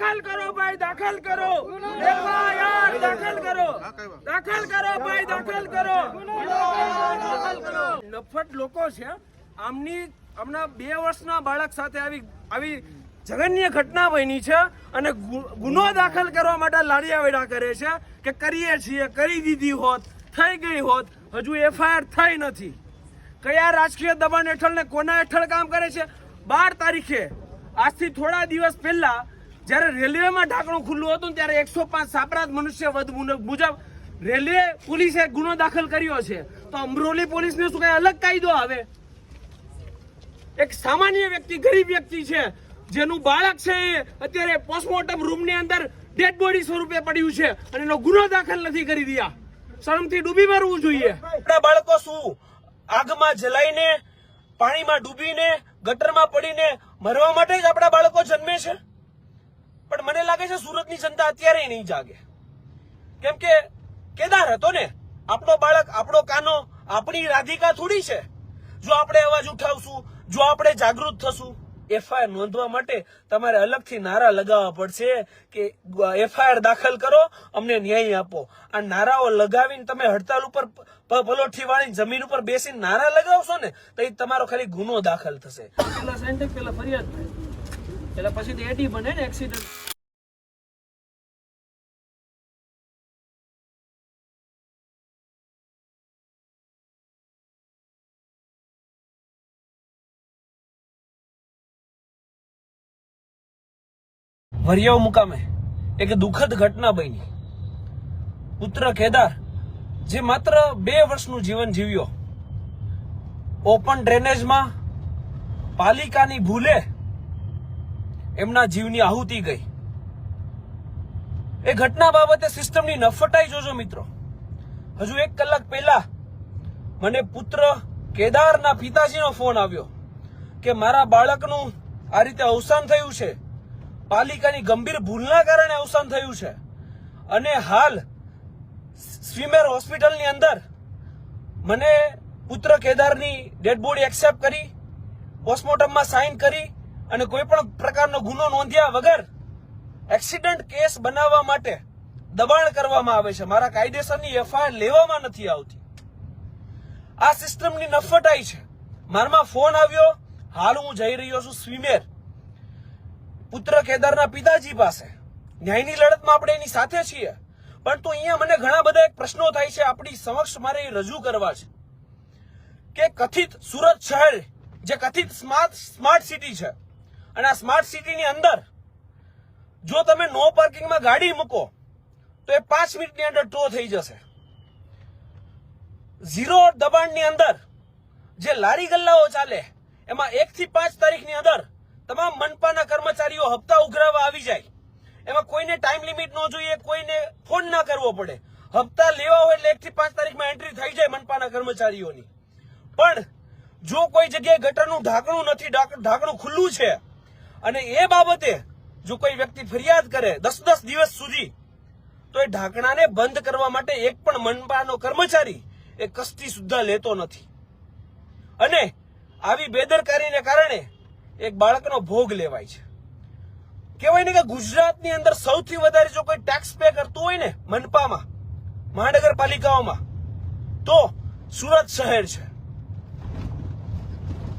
દાખલ કરો ભાઈ, દાખલ કરો. એફઆઈઆર દાખલ કરો. દાખલ કરો ભાઈ, દાખલ કરો. નફટ લોકો છે. આમની હમણાં બે વર્ષના બાળક સાથે આવી આવી જઘન્ય ઘટના બની છે અને ગુનો દાખલ કરવા માટે લાડિયાવેડા કરે છે કે કરીએ છીએ, કરી દીધી હોત, થઈ ગઈ હોત. હજુ એફઆઈઆર થઈ નથી. કયા રાજકીય દબાણ હેઠળ ને કોના હેઠળ કામ કરે છે? બાર તારીખે. આજથી થોડા દિવસ પહેલા જ્યારે રેલવેમાં ઢાંકણું ખુલ્લું હતું ત્યારે એકસો પાંચ સાપરાધ મનુષ્ય વધ મુજબ રેલવે પોલીસે ગુનો દાખલ કર્યો છે. તો અમરોલી પોલીસને શું કઈ અલગ કાયદો આવે? એક સામાન્ય વ્યક્તિ, ગરીબ વ્યક્તિ છે, જેનું બાળક છે અત્યારે પોસ્ટમોર્ટમ રૂમની અંદર ડેડ બોડી સ્વરૂપે પડ્યું છે અને એનો ગુનો દાખલ નથી કરી રહ્યા. શરમથી ડૂબી મરવું જોઈએ. આપણા બાળકો શું? આગમાં જલાઈને, પાણીમાં ડૂબીને, ગટરમાં પડીને મરવા માટે જ આપણા બાળકો જન્મે છે? પણ મને લાગે છે સુરતની જનતા અત્યારે નહીં જાગે. કેમ કે કેદાર હતો ને, આપણો બાળક, આપણો કાનો, આપણી રાધિકા થોડી છે. જો આપણે અવાજ ઉઠાવશું, જો આપણે જાગૃત થશું, એફઆઈઆર નોંધવા માટે તમારે અલગથી નારા લગાવવા પડશે કે એફઆઈઆર દાખલ કરો, અમને ન્યાય આપો. આ નારાઓ લગાવીને તમે હડતાલ ઉપર પલોઠી વાળીને જમીન ઉપર બેસીને નારા લગાવશો ને, તો તમારો ખાલી ગુનો દાખલ થશે. પેલા ફરિયાદ થાય. એટલે પછી એડી બને ને એક્સિડન્ટ વરિયાવ મુકામે એક દુઃખદ ઘટના બની. પુત્ર કેદાર, જે માત્ર બે વર્ષનું જીવન જીવ્યો. ઓપન ડ્રેનેજમાં પાલિકાની ભૂલે એમના જીવની આહુતિ ગઈ. એ ઘટના બાબતે સિસ્ટમની નફટાઈ જોજો મિત્રો. હજુ એક કલાક પહેલા મને પુત્ર કેદારના પિતાજીનો ફોન આવ્યો કે મારા બાળકનું આ રીતે અવસાન થયું છે. પાલિકાની ગંભીર ભૂલના કારણે અવસાન થયું છે. અને હાલ સ્વીમેર હોસ્પિટલની અંદર મને પુત્ર કેદારની ડેડ બોડી એક્સેપ્ટ કરી, પોસ્ટમોર્ટમમાં સાઇન કરી અને કોઈ પણ પ્રકારનો ગુનો નોંધ્યા વગર એક્સિડન્ટ કેસ બનાવવા માટે દબાણ કરવામાં આવે છે. મારા કાયદેસરની એફઆઈઆર લેવામાં નથી આવતી. આ સિસ્ટમની નફટાઈ છે. મારામાં ફોન આવ્યો, હાલ હું જઈ રહ્યો છું સ્વીમેર. પુત્ર કેદારના પિતાજી પાસે. ન્યાયની લડતમાં આપણે એની સાથે છીએ. પણ તો અહીંયા મને ઘણા બધા એક પ્રશ્નો થાય છે. આપણી સમક્ષ મારે એ રજૂ કરવા છે. કે કથિત સુરત શહેર, જે કથિત સ્માર્ટ સ્માર્ટ સિટી છે. અને આ સ્માર્ટ સિટીની અંદર જો તમે નો પાર્કિંગમાં ગાડી મૂકો, તો એ પાંચ મિનિટની અંદર ટો થઈ જશે. ઝીરો દબાણની અંદર જે લારી ગલ્લાઓ ચાલે, એમાં એક થી પાંચ તારીખની અંદર તમામ મનપાના કર્મચારીઓ હપ્તા ઉઘરાવવા આવી જાય. એમાં કોઈને ટાઈમ લિમિટ ન જોઈએ, કોઈને ફોન ના કરવો પડે. હપ્તા લેવા હોય એટલે એક થી પાંચ તારીખમાં એન્ટ્રી થઈ જાય મનપાના કર્મચારીઓની. પણ જો કોઈ જગ્યાએ ગટરનું ઢાંકણું નથી ઢાંકણું ખુલ્લું છે અને એ બાબતે જો કોઈ વ્યક્તિ ફરિયાદ કરે દસ દસ દિવસ સુધી, તો એ ઢાંકણાને બંધ કરવા માટે એક પણ મનપાનો કર્મચારી એ કસ્તી સુદ્ધા લેતો નથી. અને આવી બેદરકારીને કારણે એક બાળકનો ભોગ લેવાય છે. કહેવાય ને કે ગુજરાતની અંદર સૌથી વધારે જો કોઈ ટેક્સ પે કરતું હોય ને મનપામાં, મહાનગરપાલિકાઓમાં, તો સુરત શહેર છે.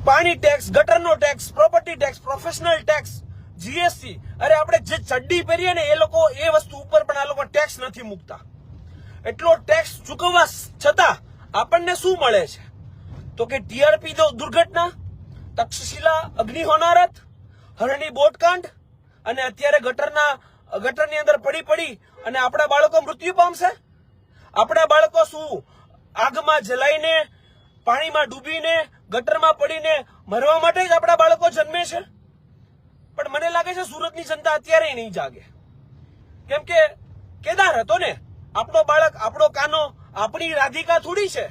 પાણી tax ગટરનો tax property tax professional tax GST અરે આપણે જે ચડ્ડી પહેરીએ ને એ લોકો એ વસ્તુ ઉપર પણ આ લોકો ટેક્સ નથી મૂકતા. એટલો ટેક્સ ચૂકવવા છતાં આપણને શું મળે છે? તો કે ટીઆરપી દુર્ઘટના, તક્ષશિલા, અગ્નિ હોનારત, હરણી બોટકાંડ, અને અત્યારે ગટરના, ગટરની અંદર પડી પડી અને આપણા બાળકો મૃત્યુ પામશે? આપણા બાળકો શું? આગમાં જલાઈને, પાણીમાં ડૂબીને ગટરમાં પડીને મરવા માટે જ આપણા બાળકો જન્મે છે? પણ મને લાગે છે સુરતની જનતા અત્યારે નહીં જાગે. કેમ કે કેદાર હતો ને? આપણો બાળક, આપણો કાનો, આપણી રાધિકા થોડી છે.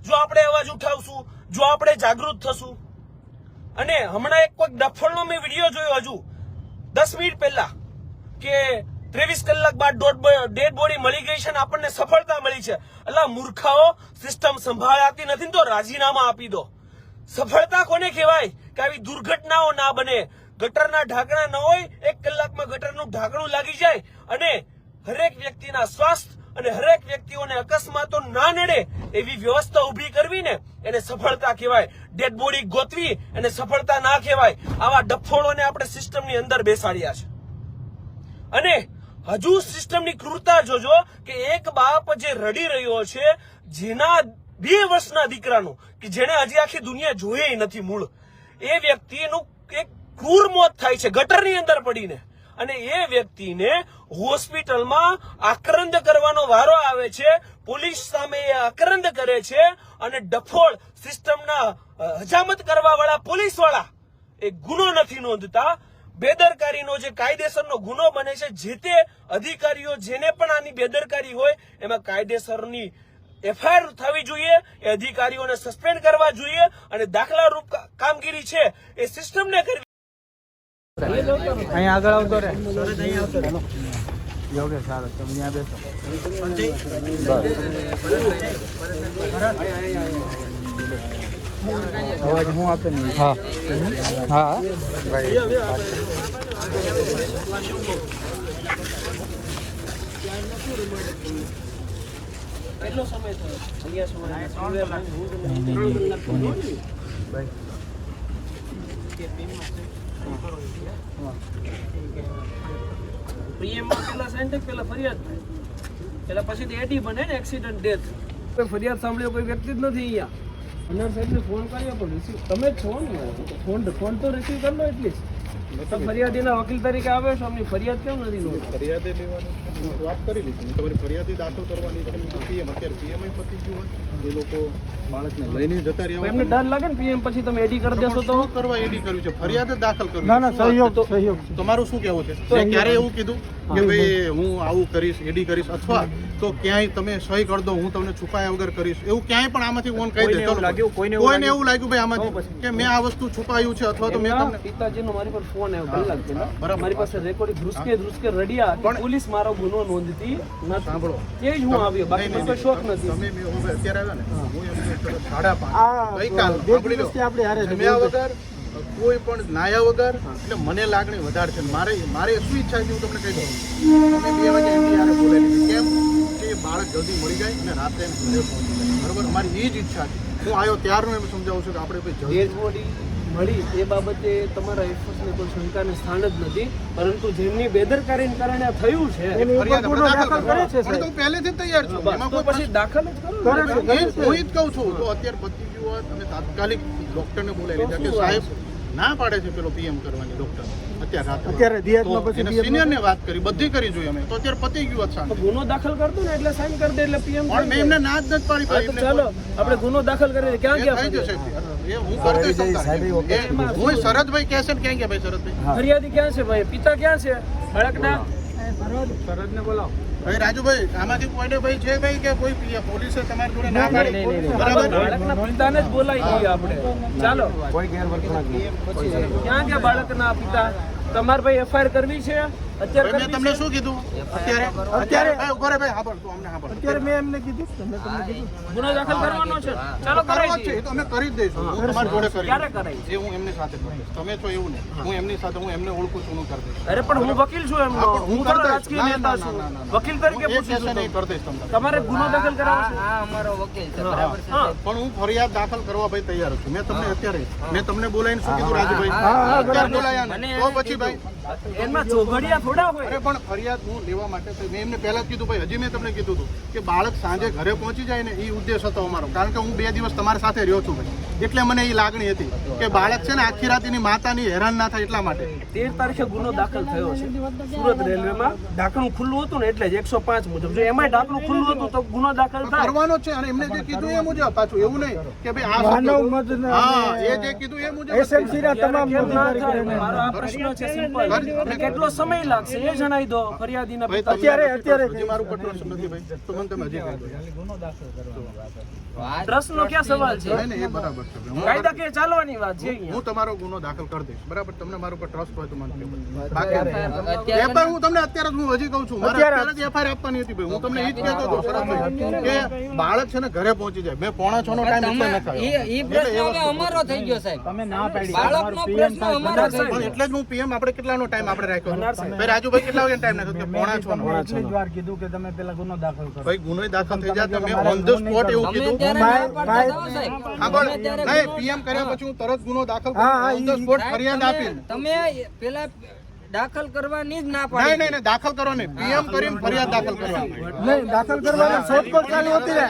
જો આપણે અવાજ ઉઠાવશું, જો આપણે જાગૃત થશું. અને હમણાં એક કોઈક ડફળનો મેં વીડિયો જોયો હજુ, દસ મિનિટ પહેલા, કે ત્રેવીસ કલાક બાદ ડેડ બોડી મળી ગઈ છે અને આપણને સફળતા મળી છે. એટલે મૂર્ખાઓ સિસ્ટમ સંભાળાતી નથી તો રાજીનામા આપી દો. સફળતા કોને કહેવાય? કે આવી દુર્ઘટનાઓ ના બને. ગટરના ઢાંકણા ન હોય, એક કલાકમાં ગટરનું ઢાંકણું લાગી જાય અને હરેક વ્યક્તિના સ્વાસ્થ્ય અને હરેક વ્યક્તિઓને અકસ્માતો ના નડે એવી વ્યવસ્થા ઊભી કરવી ને એને સફળતા કહેવાય. ડેડ બોડી ગોતવી એને સફળતા ના કહેવાય. આવા ડફોળોને આપણે સિસ્ટમની અંદર બેસાડ્યા છે. અને હજુ સિસ્ટમની ક્રૂરતા જોજો કે એક બાપ જે રડી રહ્યો છે, જેના બે વર્ષના દીકરાનું કે જેને હજી આખી દુનિયા જોઈએ નથી મૂળ. એ વ્યક્તિનું એક ક્રૂર મોત થાય છે, ગટરની અંદર પડીને. અને એ વ્યક્તિને હોસ્પિટલમાં આક્રંદ કરવાનો વારો આવે છે, પોલીસ સામે એ આક્રંદ કરે છે અને ડફોળ સિસ્ટમના હજામત કરવા વાળા પોલીસવાળા એ ગુનો નથી નોંધતા. બેદરકારીનો જે કાયદેસરનો ગુનો બને છે, જે તે અધિકારીઓ જેને પણ આની બેદરકારી હોય, એમાં કાયદેસરની એફઆઈઆર થવી જોઈએ, એ અધિકારીઓને સસ્પેન્ડ કરવા જોઈએ અને દાખલારૂપ રૂપ કામગીરી છે, એ સિસ્ટમને કરવી આગળ આવતો રે યોગે સારો તમે ત્યાં બેસો અવાજ હું આપે ને હા. હા. કેટલો સમય થયો? અહીંયા સમય. પીએમમાં પેલા સાઈન પેલા ફરિયાદ થાય. પેલા પછી એટી બને ને એક્સિડન્ટ ડેથ કોઈ ફરિયાદ સાંભળ્યો કોઈ વ્યક્તિ જ નથી અહીંયા. અનર સાહેબને ફોન કર્યો પણ રિસીવ તમે જ છો ને? ફોન ફોન તો રિસીવ કરી લો એટલીસ્ટ તો ફરિયાદીના વકીલ તરીકે આવ્યો છો? અમની ફરિયાદ કેમ નથી નોંધી ફરિયાદે લેવાની વાત કરી લીધી. તમારી ફરિયાદી દાખલ કરવાની તમે પીએમ અત્યારે પીએમ પતી ગયું હોય. એ લોકો માણસને લઈને જતા રહ્યા એમને ડર લાગે ને પીએમ પછી તમે એડી કરી દેશો તો? કરવા એડી કર્યું છે? ફરિયાદ દાખલ કરવી ના ના સહયોગ છે? સહયોગ તમારું શું કહેવું છે? ક્યારે એવું કીધું કે ભાઈ હું આવું કરીશ એડી કરીશ અથવા તો ક્યાંય તમે સહી કરી દો હું તમને છુપાયા વગર કરીશ. એવું ક્યાંય પણ આમાંથી ઓન કહી દે. એવું લાગ્યું, કોઈને એવું લાગ્યું. ભાઈ આમાંથી? કે મેં આ વસ્તુ છુપાયું છે અથવા તો મેં તમને પિતાજીનો મારી પર ફોન આવ્યો કલાક પહેલા બરાબર. મારી પાસે રેકોર્ડિંગ ધ્રુસકે ધ્રુસકે રડિયા પણ પોલીસ મારો ગુનો નોંધતી નથી. સાંભળો. તે જ હું આવ્યો? બાકી મને કોઈ શોખ નથી. તમે મેં અત્યારે આવ્યા ને. હું. એમ સાડા પાંચ ગઈકાલ સાંભળી લો. આપણે હારે જમ્યા વગર કોઈ પણ નાયા વગર એટલે મને લાગણી વધારે છે. મારે મારે શું ઈચ્છા છે હું તમને કહી દઉં. તમે બે વાગે એમની કેમ? કે બાળક જલ્દી મળી જાય અને રાતે એને ઘરે પહોંચી જાય. બરાબર? અમારી એ જ ઈચ્છા છે. હું આવ્યો ત્યારનું એમ સમજાવું છું કે આપણે ભાઈ જલ્દી બોડી મળી એ બાબતે તમારા એફર્ટ્સને કોઈ શંકાને સ્થાન જ નથી પરંતુ જેમની બેદરકારીને કારણે થયું છે તો પહેલેથી તૈયાર છું. એમાં કોઈ પછી દાખલ જ કરો. હું જ કહું છું તો અત્યારે પતી ગયું હોત તમે તાત્કાલિક ડોક્ટરને બોલાવી લીધા કે સાહેબ ના પાડે છે પેલો પીએમ કરવાની ડોક્ટર અત્યારે અત્યારે દિયાતમાં પછી સિનિયરને વાત કરી બધી કરી જોઈએ અમે. તો અત્યારે પતી ગયું હોત ગુનો દાખલ કર દો ને એટલે સાઈન કરી દે એટલે પીએમ પણ મેં એમને ના જ નથી પાડી એમને ચાલો આપણે ગુનો દાખલ કરીએ ક્યાં ગયા થઈ જશે. એ હું કરી દઈશ. હું શરદભાઈ કહે છે ને ક્યાં ગયા ભાઈ શરદભાઈ? ફરિયાદી ક્યાં છે ભાઈ? પિતા ક્યાં છે? બાળકના શરદને બોલાવો. ભાઈ રાજુભાઈ આમાંથી કોઈને ભાઈ છે ભાઈ કે કોઈ પોલીસે તમારી જોડે ના પાડી? બરાબર? બાળકના પિતાને જ બોલાવી દઈએ આપણે. ચાલો. કોઈ ગેરવર્તણૂક ક્યાં ગયા બાળકના પિતા? તમારે ભાઈ એફઆઈઆર કરવી છે? અત્યારે મેં તમને શું કીધું? અત્યારે અત્યારે ભાઈ ઊભો રહે ભાઈ હાંભળ તું અમને હાંભળ અત્યારે મેં એમને કીધું તમે તમને કીધું ગુનો દાખલ કરવાનો છે. ચાલો કરવો છે તો અમે કરી જ દઈશું. હું તમારી જોડે કરી ક્યારે કરાવી જે હું એમની સાથે કરીશ. તમે છો એવું નહીં હું. એમની સાથે હું એમને ઓળખું છું હું કરી દઈશ. અરે પણ હું વકીલ છું એમનો. હું દઈશ. રાજકીય નેતા છું. વકીલ તરીકે પૂછું છું નહીં કરી દઈશ તમને. તમારે ગુનો દાખલ કરાવવો છે? હા પણ હું ફરિયાદ દાખલ કરવા ભાઈ તૈયાર છું. મેં તમને અત્યારે મેં તમને બોલાવીને શું કીધું રાજુભાઈ? હા, અત્યારે બરાબર. બોલાયા તો પછી ભાઈ? એમાં ચોઘડિયા થોડા હોય. અરે પણ ફરિયાદ હું લેવા માટે મેં એમને પહેલા જ કીધું ભાઈ હજી મેં તમને કીધું હતું કે બાળક સાંજે ઘરે પહોંચી જાય ને એ ઉદ્દેશ હતો અમારો. કારણ કે હું બે દિવસ તમારી સાથે રહ્યો છું ભાઈ. એટલે મને એ લાગણી હતી કે બાળક છે ને આખી રાત એની માતાની હેરાન ના થાય એટલા માટે. તેર તારીખે ગુનો દાખલ થયો છે. સુરત રેલવેમાં ઢાંકણું ખુલ્લું હતું ને એટલે જ એકસો પાંચ મુજબ. જો એમાં ઢાંકણું ખુલ્લું હતું તો ગુનો દાખલ થાય. કરવાનો છે અને એમને જે કીધું એ મુજબ પાછું એવું નહીં કે ભાઈ આ હા એ જે કીધું એ મુજબ એસએમસી ના તમામ મારો આ પ્રશ્ન છે. સિમ્પલ અને કેટલો સમય લાગશે? એ જણાવી દો ફરિયાદીના પિતા અત્યારે- અત્યારે. મારું પર નથી ભાઈ. તો મને તમે હજી કહી દો. ટ્રસ્ટનો ક્યાં સવાલ છે? નહીં, નહીં, એ બરાબર છે. હું કાયદાકીય ચાલવાની વાત છે હું તમારો ગુનો દાખલ કરી દઈશ. બરાબર તમને મારું પર ટ્રસ્ટ હોય તો મને બાકી FIR હું તમને અત્યારે હું હજી કહું છું. મારે અત્યારે જ આપવાની હતી ભાઈ. હું તમને એ જ કહેતો હતો કે બાળક છે ને ઘરે પહોંચી જાય. મેં પોણા છ નો ટાઈમ નથી ઈ આવ્યો. પ્રશ્ન અમારો થઈ ગયો સાહેબ. તમે ના પાડી. બાળકનો પ્રશ્ન અમારો પણ એટલે જ હું પીએમ આપણે કેટલાનો ટાઈમ આપણે રાખ્યો હતો? ભાઈ રાજુભાઈ કેટલા વાગે ટાઈમ નાખ્યો કે પોણા છ નો એટલે જ વાર કીધું કે તમે પેલા ગુનો દાખલ કરો. ભાઈ ગુનો દાખલ થઈ જાય તમે ઓન ધ સ્પોટ એવું કીધું? હા પણ નહીં પીએમ કર્યા પછી હું તરત ગુનો દાખલ હા, ઓન ધ સ્પોટ ફરિયાદ આપી. તમે પેલા દાખલ કરવાની જ ના પાડી નહીં નહીં દાખલ કરો નહીં પીએમ કરીને ફરિયાદ દાખલ કરવાની. નહીં દાખલ કરવાની શોધખોળ ચાલુ હતી ને.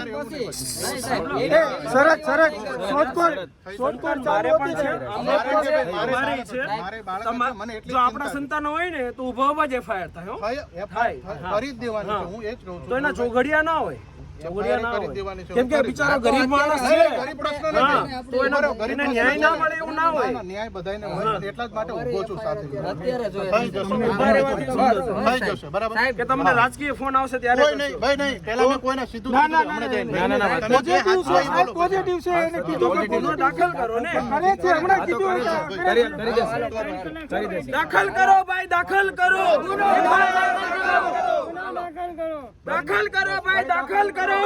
સરસ સરસ. શોધખોળ શોધખોળ ચાલુ પણ હતી છે ને. પણ છે. મારે છે મારે મને એટલી જો આપણા સંતાનો હોય ને તો ઊભો ઊભા જ એફઆઈઆર થાય હો. જ દેવાની હું. એ જ કહું છું. તો એના ચોઘડિયા ના હોય. ચોઘડિયા ના કરી દેવાની છે. હોય કેમ કે બિચારો ગરીબ માણસ છે. ગરીબ પ્રશ્ન નથી. તો એનો ન્યાય ના મળે એવું ના હોય. ન્યાય બધાયને હોય એટલા જ માટે ઊભો છું સાથે અત્યારે જો થઈ જશે. બરાબર. કે તમને રાજકીય ફોન આવશે ત્યારે કોઈ નહીં ભાઈ નહીં. પહેલા મેં કોઈને સીધું ના, ના, ના, ના, ના, પોઝિટિવ છે આ પોઝિટિવ છે એને કીધું કે ગુનો દાખલ કરો ને? કરે છે હમણાં કીધું એટલે દાખલ કરો ભાઈ દાખલ કરો. દાખલ કરો દાખલ કરો દાખલ કરો ભાઈ દાખલ કરો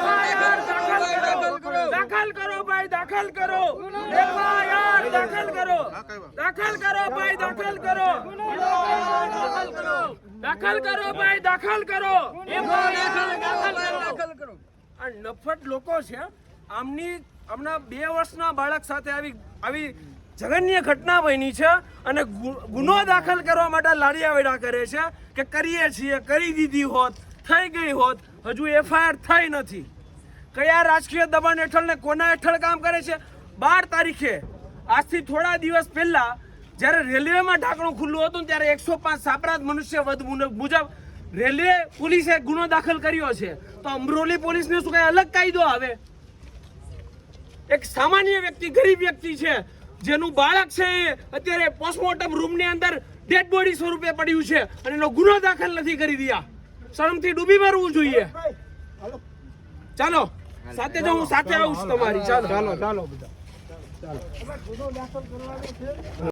FIR દાખલ કરો દાખલ કરો ભાઈ દાખલ કરો દાખલ કરો દાખલ કરો ભાઈ દાખલ કરો દાખલ કરો ભાઈ દાખલ કરો દાખલ કરો આ નફટ લોકો છે આમની હમણાં બે વર્ષના બાળક સાથે આવી આવી જઘન્ય ઘટના બની છે અને ગુનો દાખલ કરવા માટે લાડિયાવેડા કરે છે કે કરીએ છીએ, કરી દીધી હોત, થઈ ગઈ હોત, હજુ એફઆઈઆર થઈ નથી. કયા રાજકીય દબાણ હેઠળ ને કોના હેઠળ કામ કરે છે? બાર તારીખે, આજથી થોડા દિવસ પહેલા જ્યારે રેલવેમાં ઢાંકણું ખુલ્લું હતું ત્યારે એકસો પાંચ સાપરાધ મનુષ્ય વધ મુજબ રેલવે પોલીસે ગુનો દાખલ કર્યો છે. તો અમરોલી પોલીસને શું કઈ અલગ કાયદો આવે? એક સામાન્ય વ્યક્તિ, ગરીબ વ્યક્તિ છે. જેનું બાળક છે અત્યારે પોસ્ટમોર્ટમ રૂમની અંદર ડેડ બોડી સ્વરૂપે પડ્યું છે અને એનો ગુનો દાખલ નથી કરી દીધા શરમથી ડૂબી મરવું જોઈએ. ચાલો, સાથે જો હું સાથે આવું છું તમારી. ચાલો. ચાલો ચાલો બધા